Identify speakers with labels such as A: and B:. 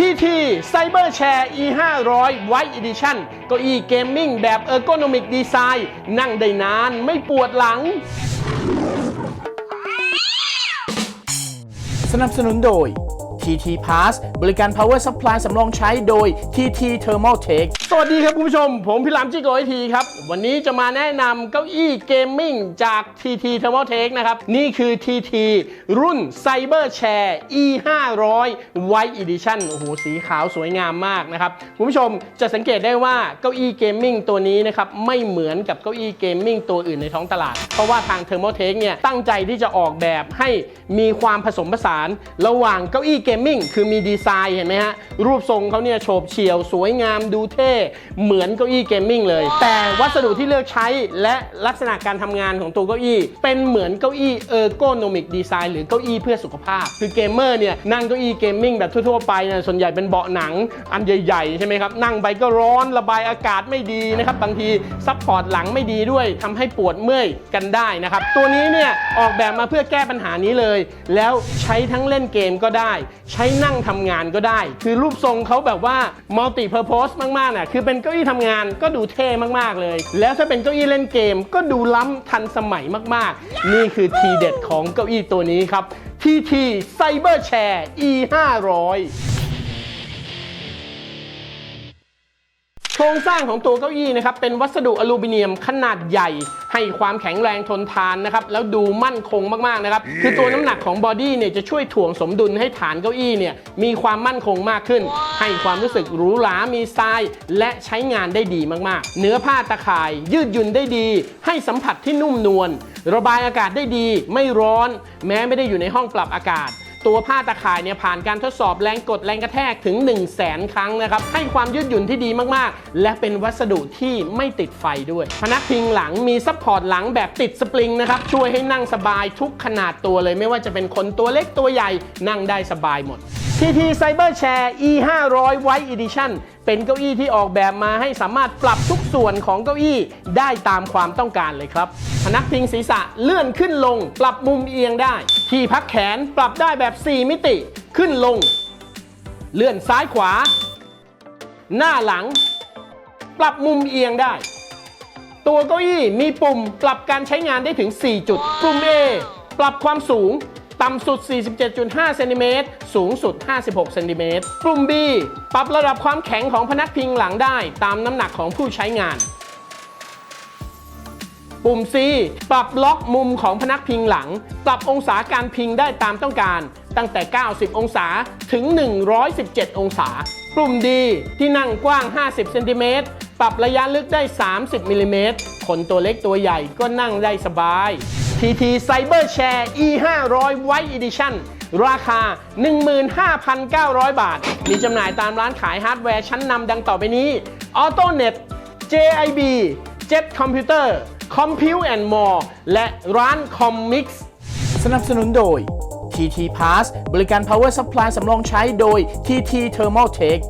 A: TT Cyber Chair E 5 0 0 White Edition เก้าอี้เกมมิ่งแบบ Ergonomic Design นั่งได้นานไม่ปวดหลัง
B: สนับสนุนโดย TT Pass บริการ Power Supply สำรองใช้โดย TT Thermal Tech
A: สวัสดีครับคุณผู้ชม ผมพิรามจิโกไอทีครับ วันนี้จะมาแนะนำเก้าอี้เกมมิ่งจาก TT Thermal Tech นะครับ นี่คือ TT รุ่น Cyber Chair E 5 0 0 White Edition โอ้โห สีขาวสวยงามมากนะครับ คุณผู้ชมจะสังเกตได้ว่าเก้าอี้เกมมิ่งตัวนี้นะครับ ไม่เหมือนกับเก้าอี้เกมมิ่งตัวอื่นในท้องตลาด เพราะว่าทาง Thermal Tech เนี่ยตั้งใจที่จะออกแบบให้มีความผสมผสานระหว่างเก้าอี้เกมมิ่งคือมีดีไซน์เห็นไหมฮะ รูปทรงเขาเนี่ยโฉบเฉี่ยว สวยงามดูเท่ เหมือนเก้าอี้เกมมิ่งเลย แต่วัสดุที่เลือกใช้และลักษณะการทำงานของตัวเก้าอี้ เป็นเหมือนเก้าอี้เออร์โกนมิกดีไซน์หรือเก้าอี้เพื่อสุขภาพ คือเกมเมอร์เนี่ยนั่งเก้าอี้เกมมิ่งแบบทั่วๆไปเนี่ยส่วนใหญ่เป็นเบาะหนังอันใหญ่ๆใช่ไหมครับนั่งไปก็ร้อนระบายอากาศไม่ดีนะครับบางทีซัพพอร์ตหลังไม่ดีด้วยทำให้ปวดเมื่อยกันได้นะครับตัวนี้เนี่ยออกแบบมาเพื่อแก้ปัญหานี้เลย แล้วใช้ทั้งเล่นเกมก็ได้ ใช้นั่งทำงานก็ได้ คือรูปทรงเขาแบบว่ามัลติเพอร์โพสมากๆน่ะคือเป็นเก้าอี้ทำงานก็ดูเท่มากๆเลย แล้วถ้าเป็นเก้าอี้เล่นเกม ก็ดูล้ำทันสมัยมากๆ นี่คือทีเด็ดของเก้าอี้ตัวนี้ครับ TT Cyber Chair E 500 ครงสร้างของตัวเก้าอี้นะครับเป็นวัสดุอลูมิเนียมขนาดใหญ่ ให้ความแข็งแรงทนทานนะครับแล้วดูมั่นคงมากๆนะครับคือตัวน้ำหนักของบอดี้เนี่ยจะช่วยถ่วงสมดุลให้ฐานเก้าอี้เนี่ยมีความมั่นคงมากขึ้น ให้ความรู้สึกหรูหรา มีสไตล์ และใช้งานได้ดีมากๆ เนื้อผ้าตะข่าย ยืดหยุ่นได้ดี ให้สัมผัสที่นุ่มนวลระบายอากาศได้ดี ไม่ร้อน แม้ไม่ได้อยู่ในห้องปรับอากาศ ตัวผ้าตะข่ายเนี่ยผ่านการทดสอบแรงกดแรงกระแทกถึง 1 0 0 0 0แสนครั้งนะครับให้ความยืดหยุ่นที่ดีมากๆ และเป็นวัสดุที่ไม่ติดไฟด้วย พนักพิงหลังมีซัพพอร์ตหลังแบบติดสปริงนะครับช่วยให้นั่งสบายทุกขนาดตัวเลย ไม่ว่าจะเป็นคนตัวเล็กตัวใหญ่นั่งได้สบายหมด TT Cyber Chair E 5 0 0 White Edition เป็นเก้าอี้ที่ออกแบบมาให้สามารถปรับทุกส่วนของเก้าอี้ได้ตามความต้องการเลยครับ พนักพิงศีรษะเลื่อนขึ้นลง ปรับมุมเอียงได้ ที่พักแขนปรับได้แบบ 4 มิติ ขึ้นลง เลื่อนซ้ายขวา หน้าหลัง ปรับมุมเอียงได้ ตัวเก้าอี้มีปุ่มปรับการใช้งานได้ถึง 4 จุด ปุ่ม A ปรับความสูง ต่ำสุด 47.5 เซนติเมตร สูงสุด 56 เซนติเมตรปุ่ม B ปรับระดับความแข็งของพนักพิงหลังได้ตามน้ำหนักของผู้ใช้งาน ปุ่ม C ปรับล็อกมุมของพนักพิงหลัง ปรับองศาการพิงได้ตามต้องการ ตั้งแต่ 90 องศาถึง 117 องศาปุ่ม D ที่นั่งกว้าง 50 เซนติเมตร ปรับระยะลึกได้ 30 มิลลิเมตร คนตัวเล็กตัวใหญ่ก็นั่งได้สบาย TT Cyber Chair E E500 White Edition ราคา 15,900 บาท มีจำหน่ายตามร้านขายฮาร์ดแวร์ชั้นนำดังต่อไปนี้ AutoNet JIB Jet Computer Compute and More และร้าน Commix
B: สนับสนุนโดย TT Pass บริการ Power Supply สำรองใช้โดย TT Thermal Tech